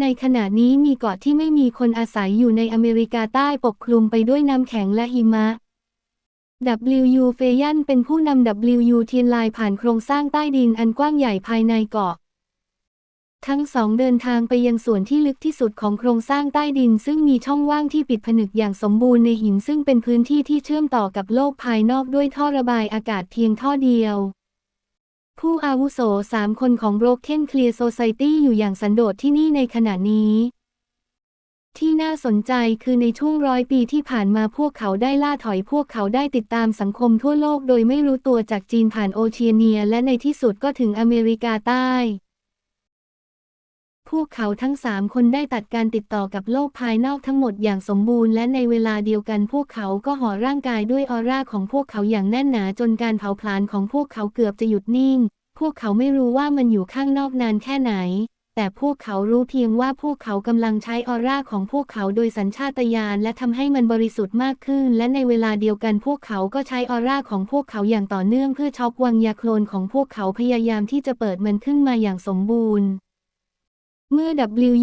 ในขณะนี้มีเกาะที่ไม่มีคนอาศัยอยู่ในอเมริกาใต้ปกคลุมไปด้วยน้ำแข็งและหิมะ W. เฟยันเป็นผู้นำ W. เทียนไลน์ผ่านโครงสร้างใต้ดินอันกว้างใหญ่ภายในเกาะ ทั้งสองเดินทางไปยังส่วนที่ลึกที่สุดของโครงสร้างใต้ดิน ซึ่งมีช่องว่างที่ปิดผนึกอย่างสมบูรณ์ในหินซึ่งเป็นพื้นที่ที่เชื่อมต่อกับโลกภายนอกด้วยท่อระบายอากาศเพียงท่อเดียว ผู้อาวุโสสามคนของ Broken Clear Society อยู่อย่างสันโดษที่นี่ในขณะนี้ ที่น่าสนใจคือในช่วงร้อยปีที่ผ่านมาพวกเขาได้ล่าถอยพวกเขาได้ติดตามสังคมทั่วโลกโดยไม่รู้ตัวจากจีนผ่านโอเชียเนีย และในที่สุดก็ถึงอเมริกาใต้ วกเขาทั้งสามคนได้ตัดการติดต่อกับโลกภายนอกทั้งหมดอย่างสมบูรณ์และในเวลาเดียวกันพวกเขาก็ห่อร่างกายด้วยออร่าของพวกเขาอย่างแน่นหนาจนการเผาผลาญของพวกเขาเกือบจะหยุดนิ่ง พวกเขาไม่รู้ว่ามันอยู่ข้างนอกนานแค่ไหน แต่พวกเขารู้เพียงว่าพวกเขากำลังใช้ออร่าของพวกเขาโดยสัญชาตญาณและทำให้มันบริสุทธิ์มากขึ้น และในเวลาเดียวกันพวกเขาก็ใช้ออร่าของพวกเขาอย่างต่อเนื่องเพื่อช็อกวังยาโคลนของพวกเขาพยายามที่จะเปิดมันขึ้นมาอย่างสมบูรณ์ เมื่อ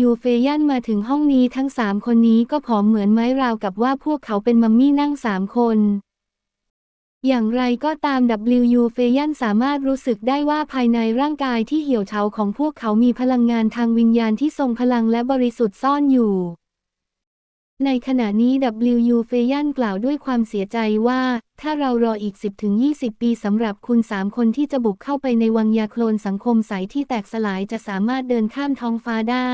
W. เฟยันมาถึงห้องนี้ทั้งสามคนนี้ก็ผอมเหมือนไม้ราวกับว่าพวกเขาเป็นมัมมี่นั่งสามคน อย่างไรก็ตาม W. เฟยันสามารถรู้สึกได้ว่าภายในร่างกายที่เหี่ยวเฉาของพวกเขามีพลังงานทางวิญญาณที่ทรงพลังและบริสุทธิ์ซ่อนอยู่ ในขณะนี้ W.U. เฟยันกล่าวด้วยความเสียใจว่า ถ้าเรารออีก 10-20 ปีสำหรับคุณสามคนที่จะบุกเข้าไปในวังยาโคลนสังคมใสที่แตกสลายจะสามารถเดินข้ามท้องฟ้าได้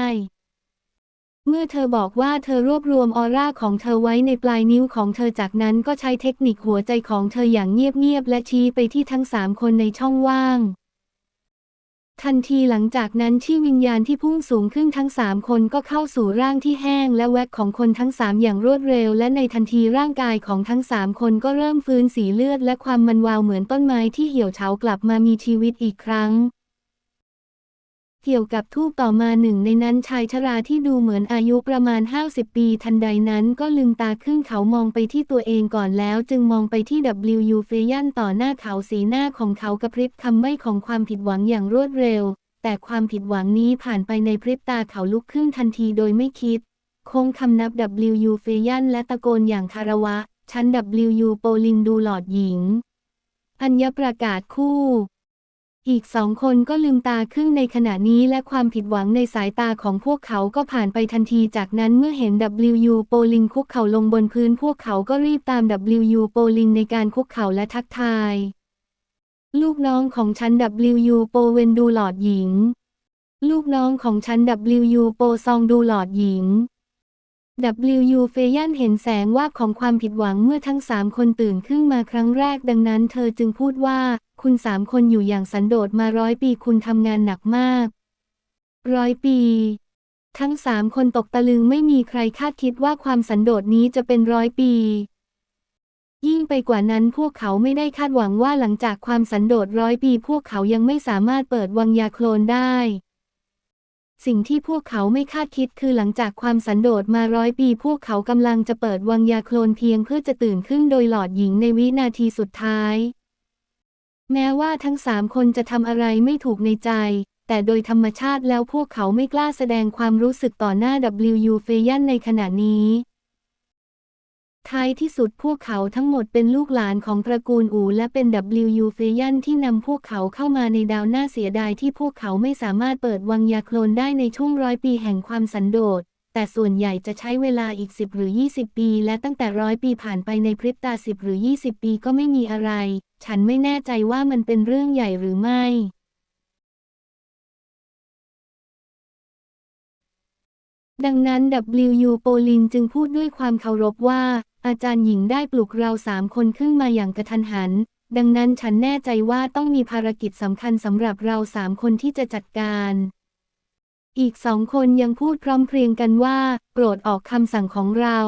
เมื่อเธอบอกว่าเธอรวบรวมออร่าของเธอไว้ในปลายนิ้วของเธอจากนั้นก็ใช้เทคนิคหัวใจของเธออย่างเงียบๆและชี้ไปที่ทั้งสามคนในช่องว่าง ทันทีหลังจากนั้นที่วิญญาณที่พุ่งสูงขึ้นทั้งสามคนก็เข้าสู่ร่างที่แห้งและแวกของคนทั้งสามอย่างรวดเร็ว และในทันทีร่างกายของทั้งสามคนก็เริ่มฟื้นสีเลือดและความมันวาวเหมือนต้นไม้ที่เหี่ยวเฉากลับมามีชีวิตอีกครั้ง เกี่ยวกับทูบต่อมาหนึ่งในนั้นชายชราที่ดูเหมือนอายุประมาณ 50 ปี ทันใดนั้นก็ลืมตาขึ้นเขามองไปที่ตัวเองก่อนแล้ว จึงมองไปที่ W. เฟยันต่อหน้าเขาสีหน้าของเขากระพริบคำใบ้ของความผิดหวังอย่างรวดเร็ว แต่ความผิดหวังนี้ผ่านไปในพริบตาเขาลุกขึ้นทันทีโดยไม่คิด คงคำนับ W. เฟยันและตะโกนอย่างคารวะชั้น W. โปลินดูหลอดหญิง อัญญประกาศคู่ อีกสองคนก็ลืมตาขึ้นในขณะนี้และความผิดหวังในสายตาของพวกเขาก็ผ่านไปทันทีจากนั้นเมื่อเห็น W. โปลินคุกเข่าลงบนพื้นพวกเขาก็รีบตาม W. โปลินในการคุกเข่าและทักทาย ลูกน้องของฉัน WU โปเวนดูหลอดหญิง ลูกน้องของฉัน WU โปซองดูหลอดหญิง WU เฟยันเห็นแสงวาบของความผิดหวังเมื่อทั้งสามคนตื่นขึ้นมาครั้งแรกดังนั้นเธอจึงพูดว่า คุณสามคนอยู่อย่างสันโดษมาร้อยปีคุณทำงานหนักมาก ร้อยปี ทั้งสามคนตกตะลึงไม่มีใครคาดคิดว่าความสันโดษนี้จะเป็นร้อยปี ยิ่งไปกว่านั้นพวกเขาไม่ได้คาดหวังว่าหลังจากความสันโดษร้อยปีพวกเขายังไม่สามารถเปิดวังยาโคลนได้ สิ่งที่พวกเขาไม่คาดคิดคือหลังจากความสันโดษมาร้อยปีพวกเขากำลังจะเปิดวังยาโคลนเพียงเพื่อจะตื่นขึ้นโดยหลอดหญิงในวินาทีสุดท้าย แม้ว่าทั้งสามคนจะทำอะไรไม่ถูกในใจ แต่โดยธรรมชาติแล้วพวกเขาไม่กล้าแสดงความรู้สึกต่อหน้า W. เฟยันในขณะนี้ ท้ายที่สุดพวกเขาทั้งหมดเป็นลูกหลานของตระกูลอูและเป็น W. เฟยันที่นำพวกเขาเข้ามาในดาวหน้าเสียดายที่พวกเขาไม่สามารถเปิดวังยาโคลนได้ในช่วงร้อยปีแห่งความสันโดษแต่ส่วนใหญ่จะใช้เวลาอีก 10 หรือ 20 ปี และตั้งแต่ร้อยปีผ่านไปในพริบตา 10 หรือ 20 ปีก็ไม่มีอะไร ฉันไม่แน่ใจว่ามันเป็นเรื่องใหญ่หรือไม่ ดังนั้น W. โปลินจึงพูดด้วยความเคารพว่า อาจารย์หญิงได้ปลุกเราสามคนขึ้นมาอย่างกระทันหัน ดังนั้นฉันแน่ใจว่าต้องมีภารกิจสำคัญสำหรับเราสามคนที่จะจัดการอีกสองคนยังพูดพร้อมเพรียงกันว่า โปรดออกคำสั่งของเรา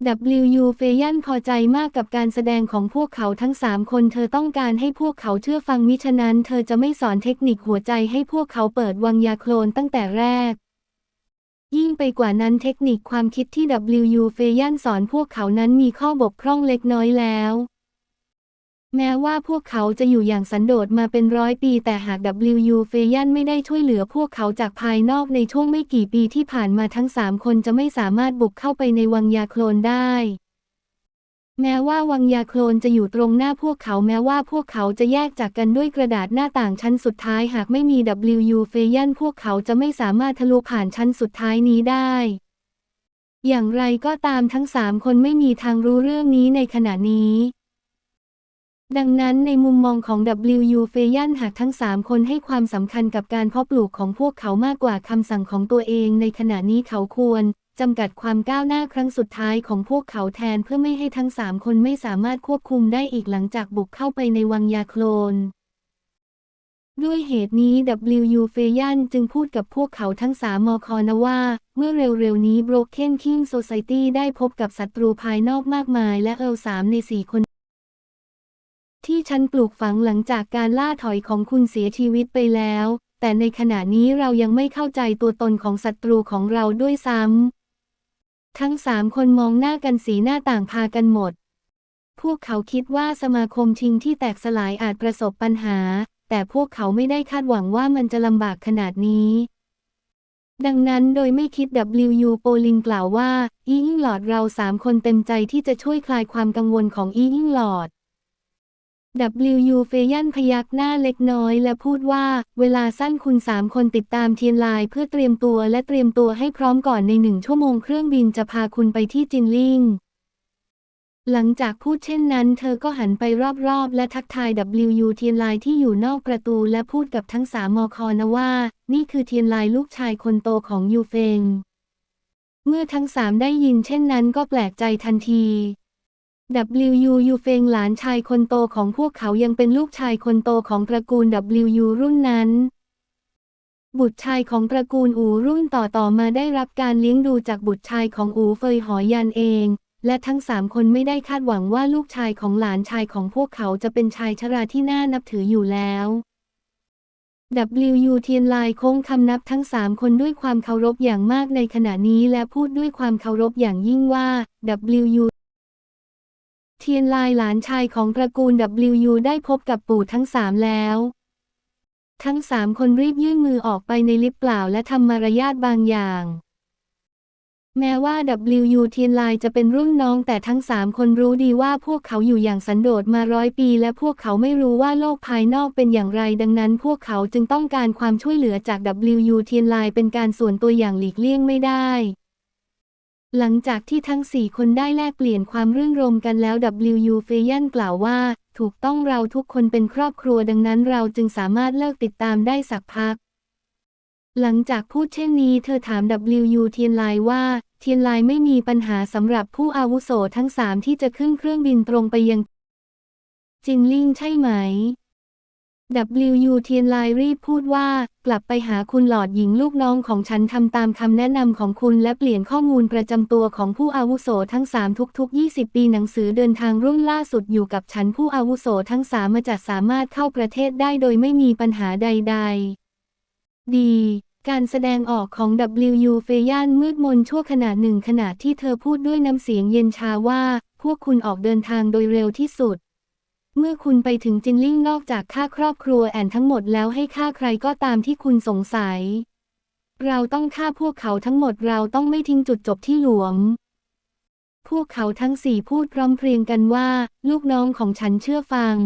W. เฟยันพอใจมากกับการแสดงของพวกเขาทั้งสามคนเธอต้องการให้พวกเขาเชื่อฟังมิฉะนั้น เธอจะไม่สอนเทคนิคหัวใจให้พวกเขาเปิดวังยาโคลนตั้งแต่แรก ยิ่งไปกว่านั้นเทคนิคความคิดที่ W. เฟยันสอนพวกเขานั้นมีข้อบกพร่องเล็กน้อยแล้ว แม้ว่าพวกเขาจะอยู่อย่างสันโดษมาเป็นร้อยปีแต่หาก W. เฟยันไม่ได้ช่วยเหลือพวกเขาจากภายนอกในช่วงไม่กี่ปีที่ผ่านมาทั้งสามคนจะไม่สามารถบุกเข้าไปในวังยาโคลนได้ แม้ว่าวังยาโคลนจะอยู่ตรงหน้าพวกเขาแม้ว่าพวกเขาจะแยกจากกันด้วยกระดาษหน้าต่างชั้นสุดท้ายหากไม่มี W. เฟยันพวกเขาจะไม่สามารถทะลุผ่านชั้นสุดท้ายนี้ได้อย่างไรก็ตามทั้งสามคนไม่มีทางรู้เรื่องนี้ในขณะนี้ ดังนั้นในมุมมองของ W. เฟยันหากทั้งสามคนให้ความสำคัญกับการเพาะปลูกของพวกเขามากกว่าคำสั่งของตัวเองในขณะนี้เขาควรจำกัดความก้าวหน้าครั้งสุดท้ายของพวกเขาแทนเพื่อไม่ให้ทั้งสามคนไม่สามารถควบคุมได้อีกหลังจากบุกเข้าไปในวังยาโคลน ด้วยเหตุนี้ W. เฟยันจึงพูดกับพวกเขาทั้งสามมคอนว่า เมื่อเร็วๆนี้ Broken King Society ได้พบกับศัตรูภายนอกมากมายและเอลสามในสี่คน ฉันปลูกฝังหลังจากการล่าถอยของคุณเสียชีวิตไปแล้ว แต่ในขณะนี้เรายังไม่เข้าใจตัวตนของศัตรูของเราด้วยซ้ำ ทั้งสามคนมองหน้ากันสีหน้าต่างพากันหมด พวกเขาคิดว่าสมาคมชิงที่แตกสลายอาจประสบปัญหา แต่พวกเขาไม่ได้คาดหวังว่ามันจะลำบากขนาดนี้ดังนั้นโดยไม่คิด WU โปลิงกล่าวว่า อีอิงหลอดเราสามคนเต็มใจที่จะช่วยคลายความกังวลของอีอิงหลอด W. เฟยันพยักหน้าเล็กน้อยและพูดว่า เวลาสั้นคุณสามคนติดตามเทียนไลน์เพื่อเตรียมตัวและเตรียมตัวให้พร้อมก่อนในหนึ่งชั่วโมงเครื่องบินจะพาคุณไปที่จินลิงหลังจากพูดเช่นนั้น เธอก็หันไปรอบๆ และทักทาย W. เทียนไลน์ที่อยู่นอกประตูและพูดกับทั้งสามมคอนะว่า นี่คือเทียนไลน์ลูกชายคนโตของยูเฟง เมื่อทั้งสามได้ยินเช่นนั้นก็แปลกใจทันที W. ยูเฟงหลานชายคนโตของพวกเขายังเป็นลูกชายคนโตของตระกูล Wu รุ่นนั้น บุตรชายของตระกูลอูรุ่นต่อต่อมาได้รับการเลี้ยงดูจากบุตรชายของอูเฟยหอยันเอง และทั้งสามคนไม่ได้คาดหวังว่าลูกชายของหลานชายของพวกเขาจะเป็นชายชราที่น่านับถืออยู่แล้ว W.U. เทียนลายโค้งคำนับทั้งสามคนด้วยความเคารพอย่างมากในขณะนี้และพูดด้วยความเคารพอย่างยิ่งว่า Wu เทียนลายหลานชายของตระกูล W ได้พบกับปู่ทั้งสามแล้ว ทั้งสามคนรีบยื่นมือออกไปในลิฟต์เปล่าและทำมารยาทบางอย่าง แม้ว่า W เทียนลายจะเป็นรุ่นน้องแต่ทั้งสามคนรู้ดีว่าพวกเขาอยู่อย่างสันโดษมาร้อยปี และพวกเขาไม่รู้ว่าโลกภายนอกเป็นอย่างไร ดังนั้น พวกเขาจึงต้องการความช่วยเหลือจาก W เทียนลายเป็นการส่วนตัวอย่างหลีกเลี่ยงไม่ได้ หลังจากที่ทั้งสี่คนได้แลกเปลี่ยนความรื่นรมกันแล้ว W.U. เฟยันกล่าวว่า ถูกต้องเราทุกคนเป็นครอบครัวดังนั้นเราจึงสามารถเลิกติดตามได้สักพัก หลังจากพูดเช่นนี้เธอถาม W. เทียนไลว่า เทียนไลไม่มีปัญหาสำหรับผู้อาวุโสทั้งสามที่จะขึ้นเครื่องบินตรงไปยังจินลิงใช่ไหม W. เทียนไลรีบพูดว่า กลับไปหาคุณหลอดหญิงลูกน้องของฉันทำตามคำแนะนำของคุณและเปลี่ยนข้อมูลประจำตัวของผู้อาวุโสทั้งสามทุก ๆ 20 ปีหนังสือเดินทางรุ่นล่าสุดอยู่กับฉันผู้อาวุโสทั้งสามมาจัดสามารถเข้าประเทศได้โดยไม่มีปัญหาใด ๆ ดีการแสดงออกของ Wu เฟย่านมืดมนชั่วขณะหนึ่งขณะที่เธอพูดด้วยน้ำเสียงเย็นชาว่า พวกคุณออกเดินทางโดยเร็วที่สุด เมื่อคุณไปถึงจินลิ่งนอกจากค่าครอบครัวแอนทั้งหมดแล้วให้ค่าใครก็ตามที่คุณสงสัย เราต้องฆ่าพวกเขาทั้งหมดเราต้องไม่ทิ้งจุดจบที่หลวม พวกเขาทั้งสี่พูดพร้อมเพรียงกันว่า ลูกน้องของฉันเชื่อฟัง